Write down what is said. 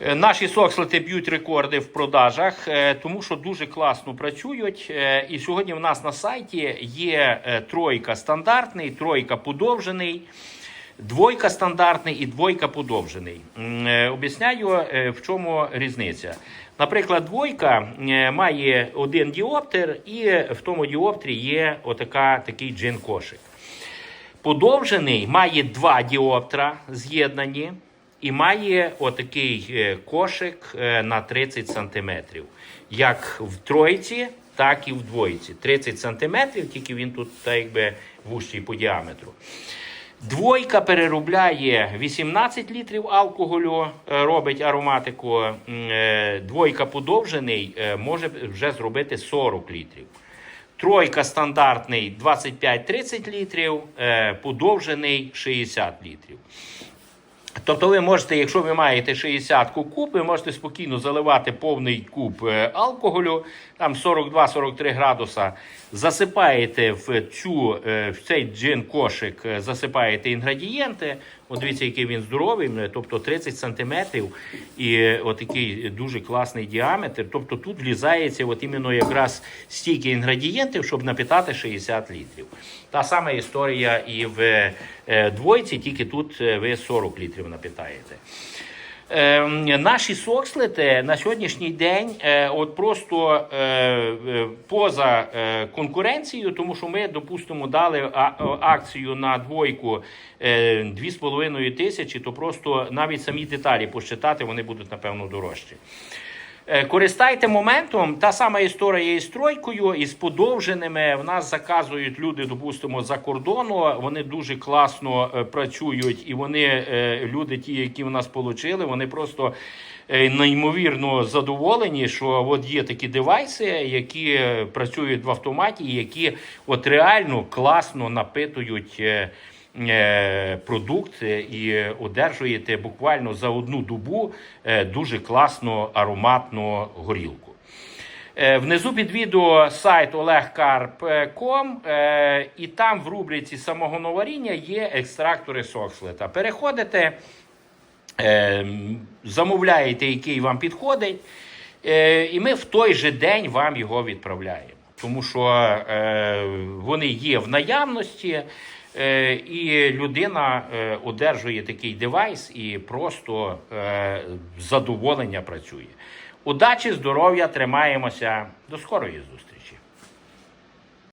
Е, Наші сокслити б'ють рекорди в продажах, е, тому що дуже класно працюють. Е, І сьогодні в нас на сайті є тройка стандартний, тройка подовжений, двойка стандартний і двойка подовжений. Об'ясняю, в чому різниця. Наприклад, двойка має один діоптер, і в тому діоптрі є отака, такий джин-кошик. Подовжений має два діоптра з'єднані і має отакий е, кошик е, на 30 см. Як в тройці, так і в двойці. 30 см, тільки він тут так якби вущий по діаметру. Двойка переробляє 18 літрів алкоголю, е, робить ароматику. Двойка подовжений може вже зробити 40 літрів. Тройка стандартний 25-30 літрів, подовжений 60 літрів. Тобто ви можете, якщо ви маєте 60 куб, ви можете спокійно заливати повний куб е, алкоголю, там 42-43 градуса, засипаєте в, цю, е, в цей джин-кошик, е, засипаєте інгредієнти. От дивіться, який він здоровий, е, тобто 30 сантиметрів і е, отакий дуже класний діаметр. Тобто тут влізається от іменно якраз стільки інгредієнтів, щоб напитати 60 літрів. Та сама історія і в е, двойці, тільки тут е, ви 40 літрів напитаєте. Е, наші сокслити на сьогоднішній день е, от просто е, е, поза конкуренцією, тому що ми, допустимо, дали акцію на двойку е, 2,5 тисячі, то просто навіть самі деталі посчитати вони будуть, напевно, дорожчі. Е, Користайте моментом. Та сама історія із тройкою, із подовженими. В нас заказують люди, допустимо, за кордону. Вони дуже класно е, працюють, і вони, е, люди, ті, які в нас отримали, вони просто неймовірно задоволені, що от є такі девайси, які працюють в автоматі, які от реально класно напитують. Е, продукт е, і одержуєте буквально за одну добу е, дуже класну ароматну горілку. Внизу під відео сайт olegkarp.com е, і там в рубриці самогоноваріння є екстрактори сокслета. Переходите, замовляєте, який вам підходить, і ми в той же день вам його відправляємо. Тому що вони є в наявності, і людина е, одержує такий девайс і просто е, задоволення працює. Удачі, здоров'я, тримаємося. До скорої зустрічі!